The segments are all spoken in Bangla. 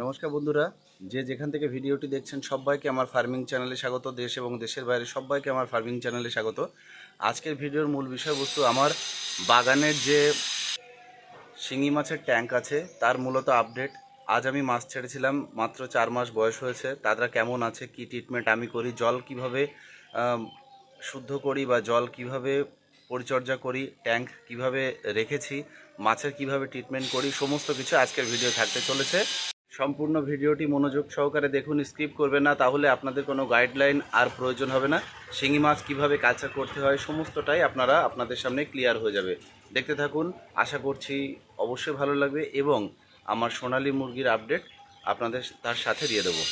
নমস্কার বন্ধুরা। যে যেখান থেকে ভিডিওটি দেখছেন, সবাইকে আমার ফার্মিং চ্যানেলে স্বাগত। দেশ এবং দেশের বাইরে সবাইকে আমার ফার্মিং চ্যানেলে স্বাগত। আজকের ভিডিওর মূল বিষয়বস্তু আমার বাগানের যে শিঙি মাছের ট্যাঙ্ক আছে, তার মূলত আপডেট। আজ আমি মাছ ছেড়েছিলাম, মাত্র চার মাস বয়স হয়েছে। তারা কেমন আছে, কি ট্রিটমেন্ট আমি করি, জল কীভাবে শুদ্ধ করি বা জল কীভাবে পরিচর্যা করি, ট্যাঙ্ক কীভাবে রেখেছি, মাছের কীভাবে ট্রিটমেন্ট করি, সমস্ত কিছু আজকের ভিডিও থাকতে চলেছে। সম্পূর্ণ ভিডিওটি মনোযোগ সহকারে দেখুন, স্কিপ করবেন না, তাহলে আপনাদের কোনো গাইডলাইন আর প্রয়োজন হবে না। শিঙি মাছ কীভাবে কালচার করতে হয়, সমস্তটাই আপনারা আপনাদের সামনে ক্লিয়ার হয়ে যাবে। দেখতে থাকুন, আশা করছি অবশ্যই ভালো লাগবে এবং আমার সোনালী মুরগির আপডেট আপনাদের তার সাথে দিয়ে দেবো।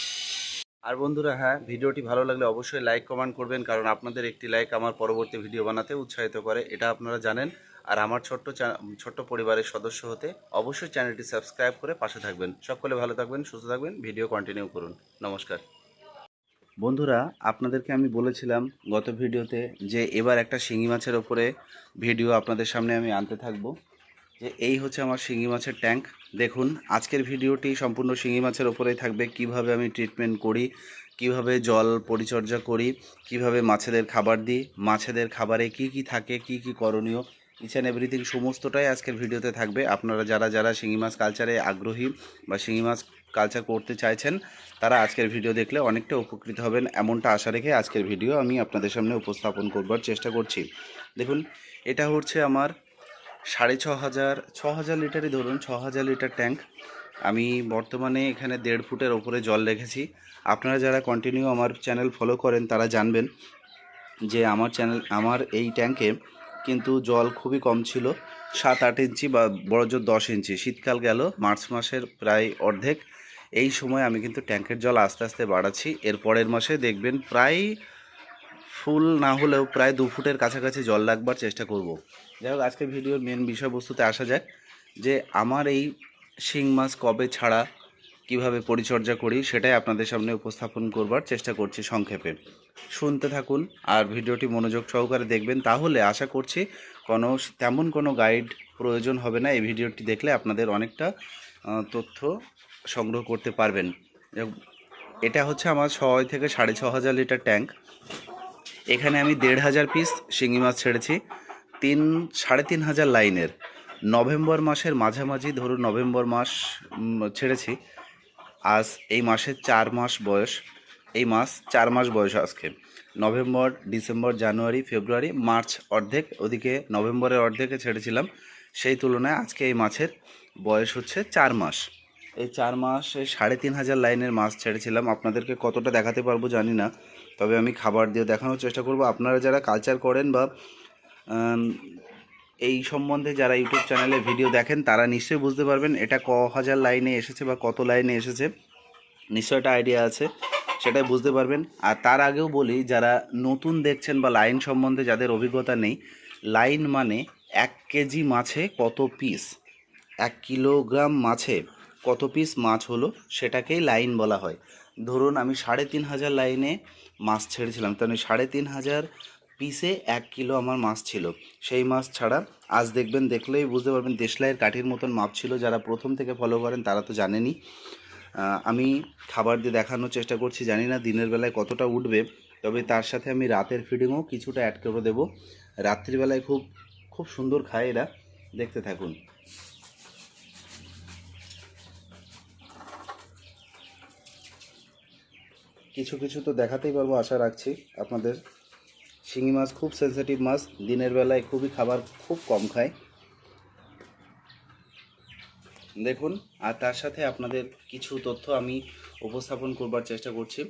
আর বন্ধুরা হ্যাঁ ভিডিওটি ভালো লাগলে অবশ্যই লাইক কমেন্ট করবেন, কারণ আপনাদের একটি লাইক আমার পরবর্তী ভিডিও বানাতে উৎসাহিত করে। এটা আপনারা জানেন। আর আমার ছোট্ট ছোট্ট পরিবারের সদস্য হতে অবশ্যই চ্যানেলটি সাবস্ক্রাইব করে পাশে থাকবেন। সকলে ভালো থাকবেন, সুস্থ থাকবেন, ভিডিও কন্টিনিউ করুন। নমস্কার। বন্ধুরা, আপনাদেরকে আমি বলেছিলাম গত ভিডিওতে যে এবার একটা শিঙি মাছের ওপরে ভিডিও আপনাদের সামনে আমি আনতে থাকব। যে এই হচ্ছে আমার শিঙি মাছের ট্যাঙ্ক। দেখুন, আজকের ভিডিওটি সম্পূর্ণ শিঙি মাছের ওপরেই থাকবে। কীভাবে আমি ট্রিটমেন্ট করি, কীভাবে জল পরিচর্যা করি, কীভাবে মাছেদের খাবার দিই, মাছেদের খাবারে কি কি থাকে, কি কি করণীয় ইচ অ্যান্ড এভরিথিং সমস্তটাই আজকের ভিডিওতে থাকবে। আপনারা যারা যারা শিঙি মাছ কালচারে আগ্রহী বা শিঙি মাছ কালচার করতে চাইছেন, তারা আজকের ভিডিও দেখলে অনেকটা উপকৃত হবেন। এমনটা আশা রেখে আজকের ভিডিও আমি আপনাদের সামনে উপস্থাপন করবার চেষ্টা করছি। দেখুন, এটা হচ্ছে আমার সাড়ে ছ হাজার ছ হাজার লিটারই ধরুন, ছ হাজার লিটার ট্যাঙ্ক আমি বর্তমানে এখানে দেড় ফুটের ওপরে জল রেখেছি। আপনারা যারা কন্টিনিউ আমার চ্যানেল ফলো করেন, তারা জানবেন যে আমার চ্যানেল আমার এই ট্যাঙ্কে কিন্তু জল খুবই কম ছিল। সাত, আট ইঞ্চি বা বড় জোর দশ ইঞ্চি। শীতকাল গেল, মার্চ মাসের প্রায় অর্ধেক। এই সময় আমি কিন্তু ট্যাঙ্কের জল আস্তে আস্তে বাড়াচ্ছি। এর পরের মাসে দেখবেন প্রায় ফুল না হলেও প্রায় দু ফুটের কাছাকাছি জল রাখবার চেষ্টা করব। যাই হোক, আজকের ভিডিওর মেন বিষয়বস্তুতে আসা যাক যে আমার এই শিং মাছ কবে ছাড়া কীভাবে পরিচর্যা করি সেটাই আপনাদের সামনে উপস্থাপন করবার চেষ্টা করছি সংক্ষেপে। শুনতে থাকুন আর ভিডিওটি মনোযোগ সহকারে দেখবেন, তাহলে আশা করছি কোনো তেমন কোনো গাইড প্রয়োজন হবে না। এই ভিডিওটি দেখলে আপনাদের অনেকটা তথ্য সংগ্রহ করতে পারবেন। এটা হচ্ছে আমার ছয় থেকে সাড়ে ছ হাজার লিটার ট্যাঙ্ক। এখানে আমি দেড় হাজার পিস শিঙি মাছ ছেড়েছি। তিন, সাড়ে তিন হাজার লাইনের। নভেম্বর মাসের মাঝামাঝি ধরুন নভেম্বর মাস ছেড়েছি। আজ এই মাসের চার মাস বয়স। এই মাস চার মাস বয়স আজকে। November, December, January, February, March অর্ধেক, ওদিকে নভেম্বরের অর্ধেকে ছেড়েছিলাম। সেই তুলনায় আজকে এই মাছের বয়স হচ্ছে চার মাস। এই চার মাসে সাড়ে তিন হাজার লাইনের মাছ ছেড়েছিলাম। আপনাদেরকে কতটা দেখাতে পারব জানি না, তবে আমি খাবার দিয়ে দেখানোর চেষ্টা করব। আপনারা যারা কালচার করেন বা এই সম্বন্ধে যারা ইউটিউব চ্যানেলে ভিডিও দেখেন, তারা নিশ্চয়ই বুঝতে পারবেন এটা ক হাজার লাইনে এসেছে বা কত লাইনে এসেছে। নিশ্চয় একটা আইডিয়া আছে। সেটাই বুঝতে পারবেন। আর তার আগেও বলি যারা নতুন দেখছেন বা লাইন সম্বন্ধে যাদের অভিজ্ঞতা নেই লাইন মানে এক কেজি মাছে কত পিস এক কিলোগ্রাম মাছে কত পিস মাছ হলো? সেটাকেই লাইন বলা হয়। ধরুন আমি সাড়ে তিন হাজার লাইনে মাছ ছেড়েছিলাম। তাহলে সাড়ে তিন হাজার পিসে এক কিলো আমার মাছ ছিল। সেই মাছ ছাড়া আজ দেখবেন দেখলেই বুঝতে পারবেন দেশলাইয়ের কাঠির মতন মাপ ছিল। যারা প্রথম থেকে ফলো করেন তারা তো জানেনই। আহ, আমি খাবার দিয়ে দেখানোর চেষ্টা করছি, জানি না দিনের বেলায় কতটা উঠবে, তবে তার সাথে আমি রাতের ফিডিংও কিছুটা অ্যাড করে দেবো। রাত্রিবেলায় খুব খুব সুন্দর খায় এরা, দেখতে থাকুন। কিছু কিছু তো দেখাতেই পারব, আশা রাখছি আপনাদের। শিঙি মাছ খুব সেনসিটিভ মাছ, দিনের বেলায় খুবই খাবার খুব কম খায়। দেখুন, আর তার সাথে আপনাদের কিছু তথ্য আমি উপস্থাপন করবার চেষ্টা করছি।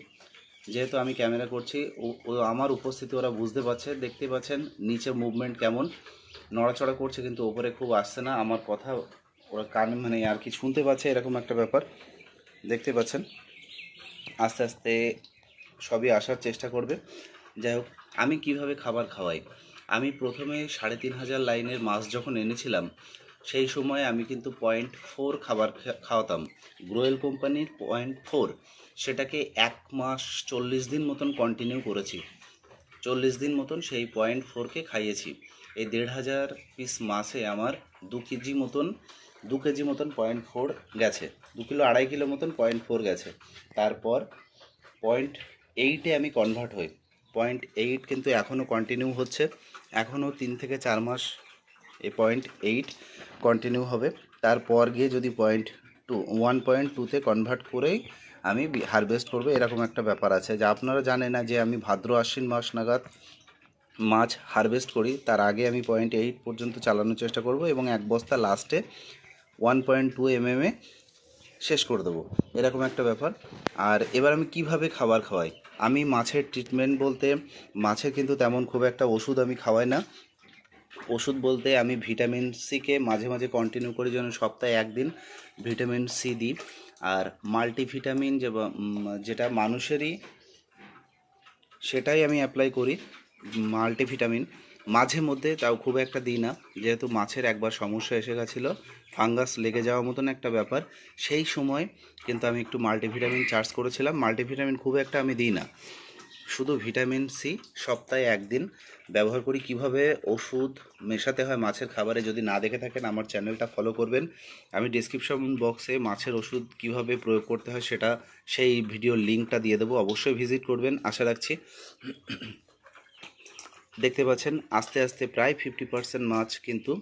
যেহেতু আমি ক্যামেরা করছি, ও- আমার উপস্থিতি ওরা বুঝতে পারছে, দেখতে পাচ্ছেন নিচে মুভমেন্ট কেমন। নড়াচড়া করছে কিন্তু ওপরে খুব আসছে না, আমার কথা ওরা কান মানে আর কি শুনতে পাচ্ছে এরকম একটা ব্যাপার। দেখতে পাচ্ছেন, আস্তে আস্তে সবই আসার চেষ্টা করবে। যাই হোক, আমি কীভাবে খাবার খাওয়াই? আমি প্রথমে সাড়ে তিন হাজার লাইনের মাছ যখন এনেছিলাম সেই সময় আমি কিন্তু পয়েন্ট ফোর খাবার খাওয়াতাম। গ্রোয়েল কোম্পানির পয়েন্ট ফোর সেটাকে এক মাস চল্লিশ দিন মতন কন্টিনিউ করেছি। চল্লিশ দিন মতন সেই পয়েন্ট ফোরকে খাইয়েছি। এই দেড় হাজার পিস মাছে আমার দু কেজি মতন, দু কেজি মতন পয়েন্ট ফোর গেছে। দু কিলো আড়াই কিলো মতন পয়েন্ট ফোর গেছে। তারপর পয়েন্ট এইটে আমি কনভার্ট হই। পয়েন্ট এইট কিন্তু এখনও কন্টিনিউ হচ্ছে। এখনও তিন থেকে চার মাস এই পয়েন্ট এইট কন্টিনিউ হবে। তারপর গিয়ে যদি পয়েন্ট টু ওয়ান পয়েন্ট টুতে কনভার্ট করেই আমি হারভেস্ট করব, এরকম একটা ব্যাপার আছে। যা আপনারা জানেন না যে আমি ভাদ্র, আশ্বিন মাস নাগাদ মাছ হারভেস্ট করি। তার আগে আমি পয়েন্ট এইট পর্যন্ত চালানোর চেষ্টা করব এবং এক বস্তা লাস্টে ওয়ান পয়েন্ট টু এমএমে শেষ করে দেবো। এরকম একটা ব্যাপার। আর এবার আমি কীভাবে খাবার খাওয়াই? আমি মাছের ট্রিটমেন্ট বলতে মাছের কিন্তু তেমন খুব একটা ওষুধ আমি খাওয়াই না। ওষুধ বলতে আমি ভিটামিন সিকে মাঝে মাঝে কন্টিনিউ করি যেন সপ্তাহে একদিন ভিটামিন সি দিই। আর মাল্টিভিটামিন যে যেটা মানুষেরই সেটাই আমি অ্যাপ্লাই করি মাল্টিভিটামিন মাঝে মধ্যে তাও খুব একটা দিই না, যেহেতু মাছের একবার সমস্যা এসে গেছিল ফাঙ্গাস লেগে যাওয়ার মতন একটা ব্যাপার। সেই সময় কিন্তু আমি একটু মাল্টিভিটামিন চার্জ করেছিলাম মাল্টিভিটামিন খুব একটা আমি দিই না। শুধু ভিটামিন সি সপ্তাহে একদিন। ব্যবহার করি কীভাবে ওষুধ মেশাতে হয় মাছের খাবারে যদি না দেখে থাকেন, আমার চ্যানেলটা ফলো করবেন। আমি ডিসক্রিপশন বক্সে মাছের ওষুধ কীভাবে প্রয়োগ করতে হয় সেটা, সেই ভিডিওর লিঙ্কটা দিয়ে দেবো, অবশ্যই ভিজিট করবেন, আশা রাখছি। দেখতে পাচ্ছেন, আস্তে আস্তে প্রায় ফিফটি পার্সেন্ট মাছ কিন্তু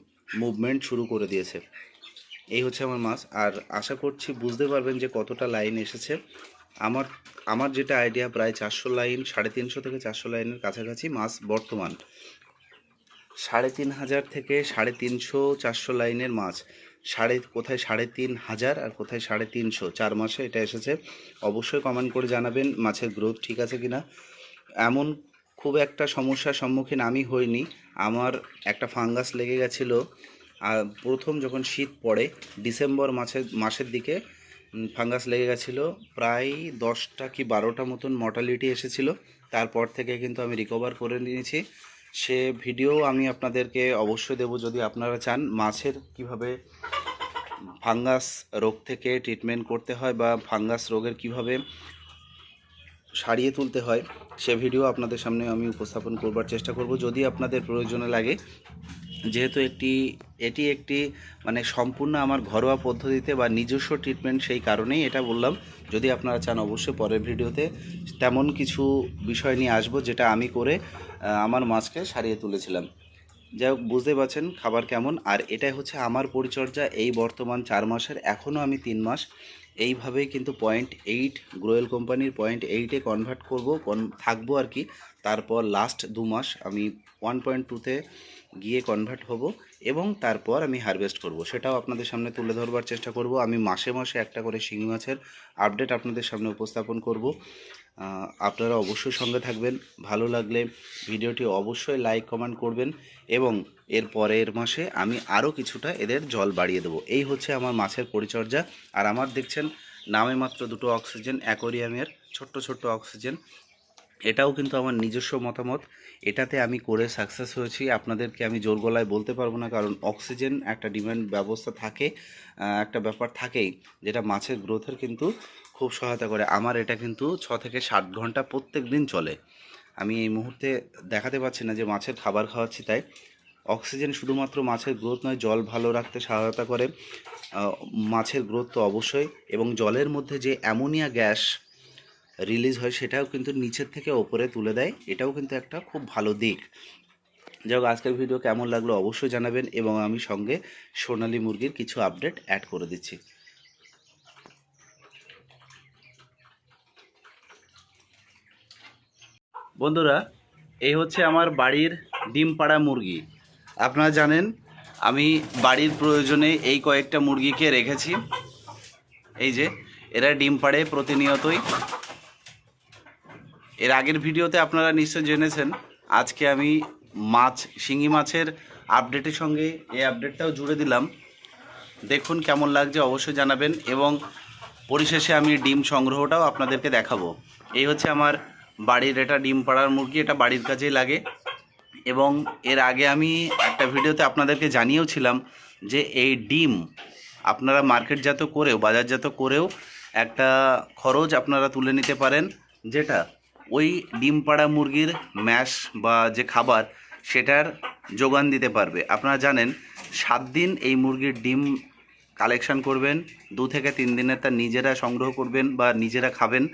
মুভমেন্ট শুরু করে দিয়েছে। এই হচ্ছে আমার মাছ, আর আশা করছি বুঝতে পারবেন যে কতটা লাইন এসেছে। আমার আমার যেটা আইডিয়া প্রায় চারশো লাইন সাড়ে তিনশো থেকে চারশো লাইনের কাছাকাছি মাছ বর্তমান। সাড়ে তিন হাজার থেকে সাড়ে তিনশো, চারশো লাইনের মাছ। সাড়ে, কোথায় সাড়ে তিন হাজার আর কোথায় সাড়ে তিনশো? চার মাসে এটা এসেছে। অবশ্যই কমেন্ট করে জানাবেন মাছের গ্রোথ ঠিক আছে কি না এমন খুব একটা সমস্যার সম্মুখীন আমি হইনি। আমার একটা ফাঙ্গাস লেগে গেছিল। আর প্রথম যখন শীত পড়ে, ডিসেম্বর মাসের মাসের দিকে ফাঙ্গাস লেগে গেছিল। প্রায় দশটা কি বারোটা মতন মর্টালিটি এসেছিল। তারপর থেকে কিন্তু আমি রিকভার করে নিয়েছি। সে ভিডিও আমি আপনাদেরকে অবশ্যই দেবো যদি আপনারা চান মাছের কীভাবে ফাঙ্গাস রোগ থেকে ট্রিটমেন্ট করতে হয় বা ফাঙ্গাস রোগের কীভাবে সারিয়ে তুলতে হয়, সে ভিডিও আপনাদের সামনে আমি উপস্থাপন করবার চেষ্টা করব। যদি আপনাদের প্রয়োজনে লাগে যেহেতু একটি, এটি একটি মানে সম্পূর্ণ আমার ঘরোয়া পদ্ধতিতে বা নিজস্ব ট্রিটমেন্ট সেই কারণেই এটা বললাম। যদি আপনারা চান অবশ্যই পরের ভিডিওতে তেমন কিছু বিষয় নিয়ে আসব যেটা আমি করে আমার মাছকে সারিয়ে তুলেছিলাম। যাই হোক, বুঝতে পারছেন খাবার কেমন। আর এটাই হচ্ছে আমার পরিচর্যা এই বর্তমান চার মাসের, এখনও আমি তিন মাস। এইভাবেই কিন্তু পয়েন্ট এইট গ্রোয়েল কোম্পানির পয়েন্ট এইটে কনভার্ট করব থাকব আর কি। তারপর লাস্ট দু মাস আমি ওয়ান পয়েন্ট টুতে গিয়ে কনভার্ট হব এবং তারপর আমি হারভেস্ট করব। সেটাও আপনাদের সামনে তুলে ধরবার চেষ্টা করব। আমি মাসে মাসে একটা করে শিঙি মাছের আপডেট আপনাদের সামনে উপস্থাপন করব। আপনারা অবশ্যই সঙ্গে থাকবেন। ভালো লাগলে ভিডিওটি অবশ্যই লাইক কমেন্ট করবেন এবং এর পরের মাসে আমি আরও কিছুটা এদের জল বাড়িয়ে দেবো। এই হচ্ছে আমার মাছের পরিচর্যা। আর আমার দেখছেন, নামে মাত্র দুটো অক্সিজেন অ্যাকোরিয়ামের ছোট্ট ছোট্ট অক্সিজেন এটাও কিন্তু আমার নিজস্ব মতামত। এটাতে আমি করে সাকসেস হয়েছি। আপনাদেরকে আমি জোর গলায় বলতে পারব না, কারণ অক্সিজেন একটা ডিমান্ড ব্যবস্থা থাকে একটা ব্যাপার থাকেই, যেটা মাছের গ্রোথের কিন্তু খুব সহায়তা করে। আমার এটা কিন্তু ছ থেকে ষাট ঘণ্টা প্রত্যেক দিন চলে। আমি এই মুহূর্তে দেখাতে পারছি না যে মাছের খাবার খাওয়াচ্ছি তাই। অক্সিজেন শুধুমাত্র মাছের গ্রোথ নয়, জল ভালো রাখতে সহায়তা করে। মাছের গ্রোথ তো অবশ্যই, এবং জলের মধ্যে যে অ্যামোনিয়া গ্যাস রিলিজ হয় সেটাও কিন্তু নিচের থেকে ওপরে তুলে দেয়। এটাও কিন্তু একটা খুব ভালো দিক। যাই হোক, আজকের ভিডিও কেমন লাগল অবশ্যই জানাবেন এবং আমি সঙ্গে সোনালী মুরগির কিছু আপডেট অ্যাড করে দিচ্ছি। বন্ধুরা, এই হচ্ছে আমার বাড়ির ডিম পাড়া মুরগি। আপনারা জানেন, আমি বাড়ির প্রয়োজনে এই কয়েকটা মুরগিকে রেখেছি। এই যে, এরা ডিম পাড়ে প্রতিনিয়তই এর আগের ভিডিওতে আপনারা নিশ্চয় জেনেছেন, আজকে আমি মাছ, শিঙি মাছের আপডেটের সঙ্গে এই আপডেটটাও জুড়ে দিলাম। দেখুন কেমন লাগছে, অবশ্যই জানাবেন এবং পরিশেষে আমি ডিম সংগ্রহটাও আপনাদেরকে দেখাবো। এই হচ্ছে আমার বাড়ির এটা ডিম পাড়ার মুরগি, এটা বাড়ির কাজেই লাগে। এবং এর আগে আমি একটা ভিডিওতে আপনাদেরকে জানিয়েওছিলাম যে এই ডিম আপনারা মার্কেটজাত করেও, বাজারজাত করেও একটা খরচ আপনারা তুলে নিতে পারেন। যেটা ওই ডিম পাড়া মুরগির ম্যাশ বা যে খাবার, সেটার যোগান দিতে পারবে। আপনারা জানেন, সাত দিন এই মুরগির ডিম কালেকশন করবেন, দু থেকে তিন দিনের তার নিজেরা সংগ্রহ করবেন বা নিজেরা খাবেন,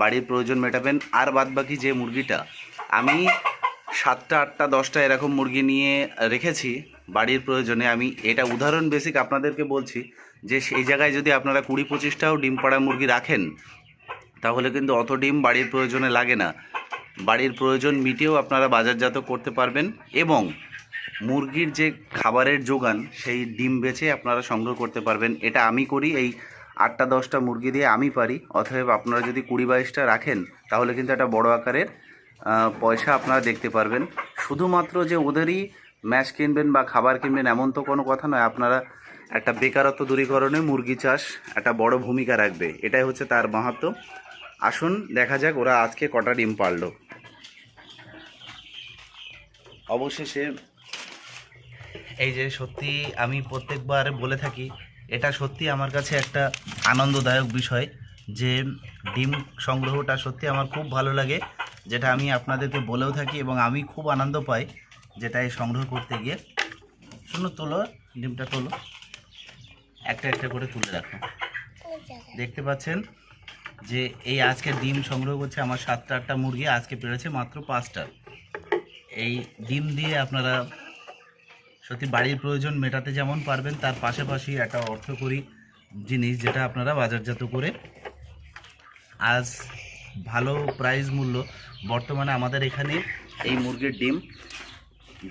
বাড়ির প্রয়োজন মেটাবেন। আর বাদ বাকি যে মুরগিটা, আমি সাতটা, আটটা, দশটা এরকম মুরগি নিয়ে রেখেছি, বাড়ির প্রয়োজনে আমি এটা উদাহরণ বেসিক আপনাদেরকে বলছি যে, সেই জায়গায় যদি আপনারা কুড়ি পঁচিশটাও ডিম পাড়া মুরগি রাখেন তাহলে কিন্তু অত ডিম বাড়ির প্রয়োজনে লাগে না। বাড়ির প্রয়োজন মিটিয়েও আপনারা বাজারজাত করতে পারবেন এবং মুরগির যে খাবারের যোগান, সেই ডিম বেচে আপনারা সংগ্রহ করতে পারবেন। এটা আমি করি, এই আটটা, দশটা মুরগি দিয়ে আমি পারি। অতএব আপনারা যদি কুড়ি বাইশটা রাখেন, তাহলে কিন্তু একটা বড় আকারের পয়সা আপনারা দেখতে পারবেন। শুধুমাত্র যে ওদেরই ম্যাচ কিনবেন বা খাবার কিনবেন, এমন তো কোনো কথা নয়। আপনারা একটা বেকারত্ব দূরীকরণে মুরগি চাষ একটা বড় ভূমিকা রাখবে। এটাই হচ্ছে তার মাহাত্ম। আসুন দেখা যাক ওরা আজকে কটা ডিম পারল। অবশেষে এই যে সত্যি আমি প্রত্যেকবার বলে থাকি এটা সত্যি আমার কাছে একটা আনন্দদায়ক বিষয় যে ডিম সংগ্রহটা সত্যি আমার খুব ভালো লাগে যেটা আমি আপনাদেরকে বলেও থাকি এবং আমি খুব আনন্দ পাই যেটা এই সংগ্রহ করতে গিয়ে। শুনো তোলো ডিমটা তোলো। একটা একটা করে তুলে রাখো। দেখতে পাচ্ছেন? যে এই আজকে ডিম সংগ্রহ করছে আমার সাতটা আটটা মুরগি, আজকে পেরেছে মাত্র পাঁচটা। এই ডিম দিয়ে আপনারা সত্যি বাড়ির প্রয়োজন মেটাতে যেমন পারবেন, তার পাশাপাশি একটা অর্থকরী জিনিস যেটা আপনারা বাজারজাত করে আজ ভালো প্রাইস মূল্য, বর্তমানে আমাদের এখানে এই মুরগির ডিম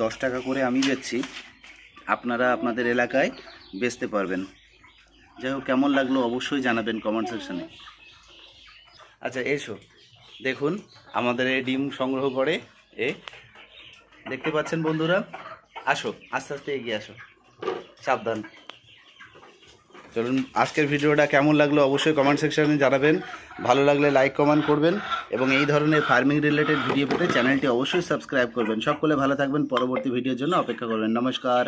দশ টাকা করে আমি বেচছি। আপনারা আপনাদের এলাকায় বেচতে পারবেন। যাই হোক, কেমন লাগল অবশ্যই জানাবেন কমেন্ট সেকশনে। আচ্ছা এসো। দেখুন, আমাদের এই ডিম সংগ্রহ করে এ দেখতে পাচ্ছেন বন্ধুরা? আসো, আস্তে আস্তে এগিয়ে আসো। সাবধান। চলুন, আজকের ভিডিওটা কেমন লাগল অবশ্যই কমেন্ট সেকশনে জানাবেন। ভালো লাগলে লাইক কমেন্ট করবেন এবং এই ধরনের ফার্মিং রিলেটেড ভিডিও পেতে চ্যানেলটি অবশ্যই সাবস্ক্রাইব করবেন। সকলে ভালো থাকবেন, পরবর্তী ভিডিওর জন্য অপেক্ষা করবেন। নমস্কার।